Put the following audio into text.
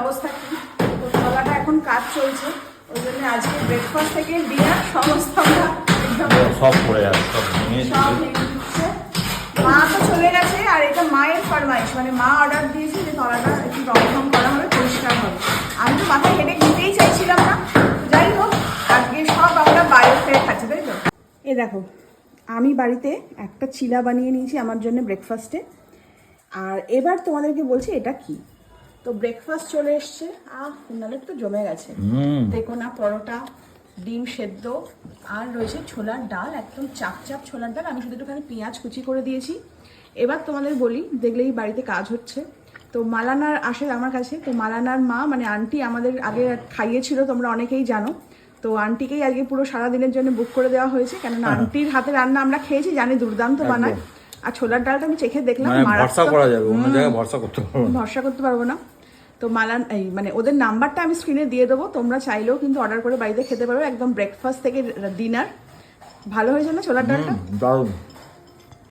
অবস্থা কি? তো তলাটা এখন কাজ চলছে। ওই জন্য আজকে ব্রেকফাস্ট থেকে ডিনার সমস্ত আমরা সব পড়ে যাচ্ছে সব। মা তো চলে গেছে আর এটা মায়ের ফরমাইশ। মানে মা অর্ডার দিয়েছে যে তলাটা একটু রং রং করা হবে পরিষ্কার হবে। আমি তো মাথায় হেডে নিতেই চাইছিলাম না। যাই হোক আজকে সব আমরা বাইরে ফেরে খাচ্ছি তাই তো? এ দেখো আমি বাড়িতে একটা চিলা বানিয়ে নিয়েছি আমার জন্য ব্রেকফাস্টে আর এবার তোমাদেরকে বলছি এটা কি? তো ব্রেকফাস্ট চলে এসছে। আহ নালে তো জমে গেছে। না পরোটা ডিম সেদ্ধ আর রয়েছে ছোলার ডাল একদম চাপ চাপ ছোলার ডাল। আমি শুধু একটুখানি পেঁয়াজ কুচি করে দিয়েছি। এবার তোমাদের বলি দেখলেই বাড়িতে কাজ হচ্ছে। তো মালানার আসে আমার কাছে। তো মালানার মা মানে আন্টি আমাদের আগে খাইয়েছিল তোমরা অনেকেই জানো। তো আন্টিকেই আজকে পুরো সারা দিনের জন্য বুক করে দেওয়া হয়েছে। কেননা আন্টির হাতে রান্না আমরা খেয়েছি জানি দুর্দান্ত বানায়। আর ছোলার ডালটা আমি চেখে দেখলাম মানে ভরসা করা যাবে অন্য জায়গায় ভরসা করতে পারব ভরসা করতে পারব না। তো মালান, এই মানে ওদের নাম্বারটা আমি স্ক্রিনে দিয়ে দেবো। তোমরা চাইলেও কিন্তু অর্ডার করে বাড়িতে খেতে পারো। একদম ব্রেকফাস্ট থেকে ডিনার ভালো হয়েছে না ছোলার ডালটা?